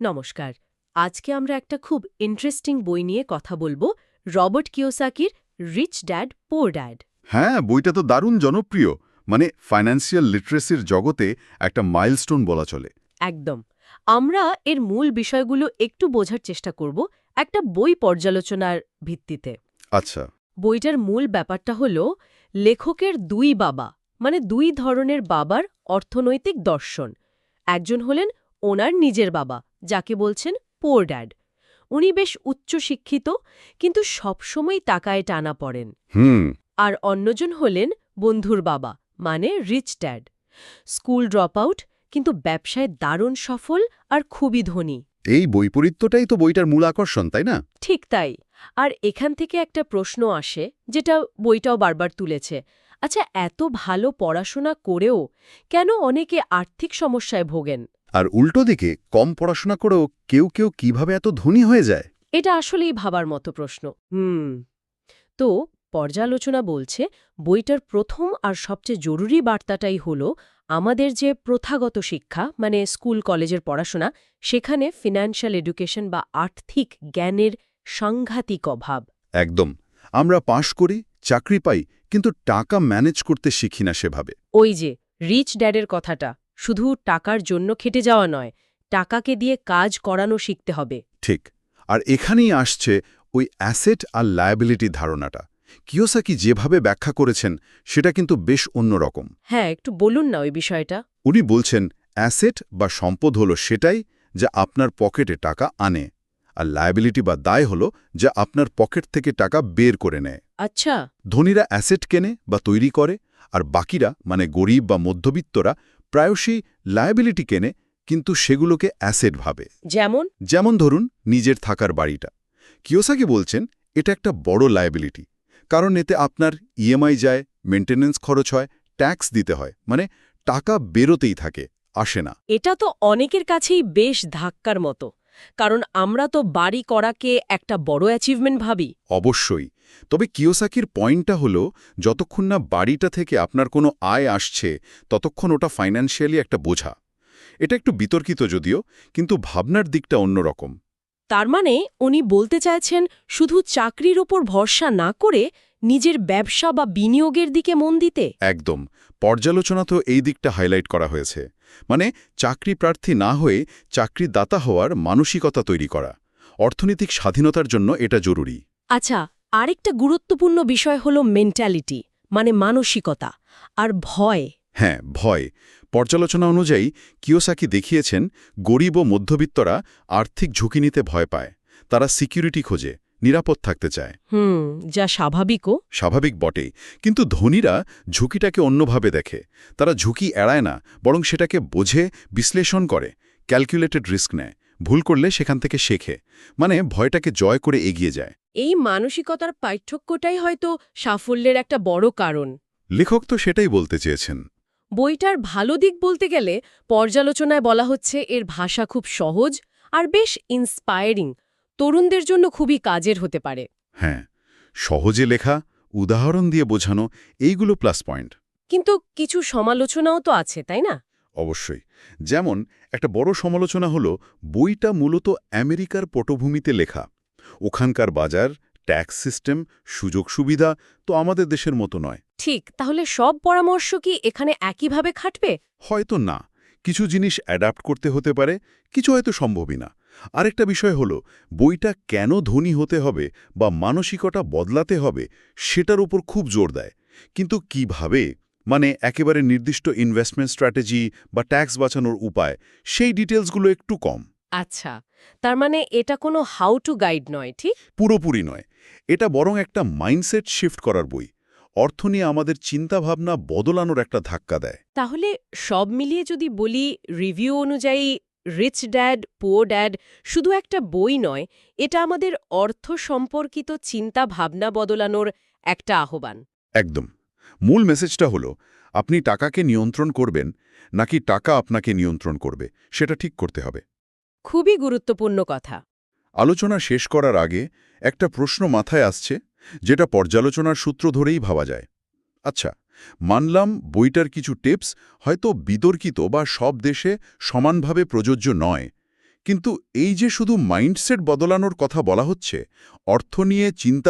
নমস্কার। আজকে আমরা একটা খুব ইন্টারেস্টিং বই নিয়ে কথা বলব রবার্ট কিওসাকির রিচ ড্যাড পোর ড্যাড হ্যাঁ বইটা তো দারুণ জনপ্রিয়। মানে ফাইন্যান্সিয়াল লিটারেসির জগতে একটা মাইলস্টোন বলা চলে। একদম। আমরা এর মূল বিষয়গুলো একটু বোঝার চেষ্টা করব একটা বই পর্যালোচনার ভিত্তিতে। আচ্ছা। বইটার মূল ব্যাপারটা হল লেখকের দুই বাবা মানে দুই ধরনের বাবার অর্থনৈতিক দর্শন। একজন হলেন ওনার নিজের বাবা যাকে বলছেন পোর ড্যাড উনি বেশ উচ্চশিক্ষিত কিন্তু সবসময় টাকায় টানা পড়েন। হুম। আর অন্যজন হলেন বন্ধুর বাবা মানে rich dad school drop out কিন্তু ব্যবসায় দারুণ সফল আর খুবই ধনী। এই বৈপরীত্যটাই তো বইটার মূল আকর্ষণ তাই না? ঠিক তাই। আর এখান থেকে একটা প্রশ্ন আসে যেটা বইটাও বারবার তুলেছে। আচ্ছা এত ভালো পড়াশোনা করেও কেন অনেকে আর্থিক সমস্যায় ভোগেন? আর উল্টো দিকে কম পড়াশোনা করেও কেউ কেউ কীভাবে এত ধনী হয়ে যায়? এটা আসলেই ভাবার মতো প্রশ্ন। হুম। তো পর্যালোচনা বলছে বইটার প্রথম আর সবচেয়ে জরুরি বার্তাটাই হল আমাদের যে প্রথাগত শিক্ষা মানে স্কুল কলেজের পড়াশোনা সেখানে ফিনান্সিয়াল এডুকেশন বা আর্থিক জ্ঞানের সাংঘাতিক অভাব। একদম। আমরা পাশ করি চাকরি পাই কিন্তু টাকা ম্যানেজ করতে শিখি না সেভাবে। ওই যে রিচ ড্যাডের কথাটা। শুধু টাকার জন্য খেটে যাওয়া নয় টাকাকে দিয়ে কাজ করানো শিখতে হবে। ঠিক। আর এখানেই আসছে ওই অ্যাসেট আর লায়াবিলিটি ধারণাটা। কিওসাকি যেভাবে ব্যাখ্যা করেছেন সেটা কিন্তু বেশ অন্যরকম হ্যাঁ একটু বলুন না ওই বিষয়টা। উনি বলছেন অ্যাসেট বা সম্পদ হলো সেটাই যা আপনার পকেটে টাকা আনে আর লায়াবিলিটি বা দায় হলো যা আপনার পকেট থেকে টাকা বের করে নেয়। আচ্ছা। ধনীরা অ্যাসেট কেনে বা তৈরি করে আর বাকিরা মানে গরিব বা মধ্যবিত্তরা প্রায়শই লায়াবিলিটি কেনে কিন্তু সেগুলোকে অ্যাসেট ভাবে। যেমন? যেমন ধরুন নিজের থাকার বাড়িটা। কিওসাকি বলছেন এটা একটা বড় লায়াবিলিটি কারণ এতে আপনার ইএমআই যায় মেনটেন্যান্স খরচ হয় ট্যাক্স দিতে হয় মানে টাকা বেরোতেই থাকে আসে না। এটা তো অনেকের কাছেই বেশ ধাক্কার মতো কারণ আমরা তো বাড়ি করাকে একটা বড় অ্যাচিভমেন্ট ভাবি। অবশ্যই তবে কিওসাকির পয়েন্টটা হলো যতক্ষণ না বাড়িটা থেকে আপনার কোনো আয় আসছে ততক্ষণ ওটা ফাইন্যান্সিয়ালি একটা বোঝা। এটা একটু বিতর্কিত যদিও কিন্তু ভাবনার দিকটা অন্যরকম। তার মানে উনি বলতে চাইছেন শুধু চাকরির ওপর ভরসা না করে নিজের ব্যবসা বা বিনিয়োগের দিকে মন দিতে? একদম। পর্যালোচনা তো এই দিকটা হাইলাইট করা হয়েছে। মানে চাকরি প্রার্থী না হয়ে চাকরিদাতা হওয়ার মানসিকতা তৈরি করা। অর্থনৈতিক স্বাধীনতার জন্য এটা জরুরি। আচ্ছা আরেকটা গুরুত্বপূর্ণ বিষয় হল মেন্টালিটি মানে মানসিকতা আর ভয়। হ্যাঁ ভয়। পর্যালোচনা অনুযায়ী কিওসাকি দেখিয়েছেন গরিব ও মধ্যবিত্তরা আর্থিক ঝুঁকি নিতে ভয় পায়। তারা সিকিউরিটি খোঁজে নিরাপদ থাকতে চায়। হুম যা স্বাভাবিকও। স্বাভাবিক বটে। কিন্তু ধনীরা ঝুঁকিটাকে অন্যভাবে দেখে। তারা ঝুঁকি এড়ায় না বরং সেটাকে বোঝে বিশ্লেষণ করে ক্যালকুলেটেড রিস্ক নেয়। ভুল করলে সেখান থেকে শেখে। মানে ভয়টাকে জয় করে এগিয়ে যায়। এই মানসিকতার পার্থক্যটাই হয়তো সাফল্যের একটা বড় কারণ। লেখক তো সেটাই বলতে চেয়েছেন। বইটার ভালো দিক বলতে গেলে পর্যালোচনায় বলা হচ্ছে এর ভাষা খুব সহজ আর বেশ ইন্সপায়ারিং তরুণদের জন্য খুবই কাজের হতে পারে। হ্যাঁ সহজে লেখা উদাহরণ দিয়ে বোঝানো এইগুলো প্লাস পয়েন্ট কিন্তু কিছু সমালোচনাও তো আছে তাই না? অবশ্যই। যেমন একটা বড় সমালোচনা হলো বইটা মূলত আমেরিকার পটভূমিতে লেখা। ওখানকার বাজার ট্যাক্স সিস্টেম সুযোগ সুবিধা তো আমাদের দেশের মতো নয়। ঠিক তাহলে সব পরামর্শ কি এখানে একইভাবে খাটবে? হয়তো না। কিছু জিনিস অ্যাডাপ্ট করতে হতে পারে কিছু হয়তো সম্ভবই না। আরেকটা বিষয় হলো বইটা কেন ধনী হতে হবে বা মানসিকতা বদলাতে হবে সেটার উপর খুব জোর দেয়। কিন্তু কীভাবে? মানে একেবারে নির্দিষ্ট ইনভেস্টমেন্ট স্ট্র্যাটেজি বা ট্যাক্স বাঁচানোর উপায় সেই ডিটেলসগুলো একটু কম। আচ্ছা তার মানে এটা কোনো হাউ টু গাইড নয় ঠিক? পুরোপুরি নয়। এটা বরং একটা মাইন্ডসেট শিফট করার বই। অর্থ নিয়ে আমাদের চিন্তাভাবনা বদলানোর একটা ধাক্কা দেয়। তাহলে সব মিলিয়ে যদি বলি রিভিউ অনুযায়ী রিচ ড্যাড পুয়ার ড্যাড শুধু একটা বই নয় এটা আমাদের অর্থ সম্পর্কিত চিন্তা ভাবনা বদলানোর একটা আহ্বান। একদম। মূল মেসেজটা হলো আপনি টাকাকে নিয়ন্ত্রণ করবেন নাকি টাকা আপনাকে নিয়ন্ত্রণ করবে সেটা ঠিক করতে হবে। খুবই গুরুত্বপূর্ণ কথা। আলোচনা শেষ করার আগে একটা প্রশ্ন মাথায় আসছে, যেটা পর্যালোচনার সূত্র ধরেই ভাবা যায়। আচ্ছা মানলাম বইটার কিছু টিপস হয়তো বিতর্কিত বা সব দেশে সমানভাবে প্রযোজ্য নয়, কিন্তু এই যে শুধু মাইন্ডসেট বদলানোর কথা বলা হচ্ছে, অর্থ নিয়ে চিন্তা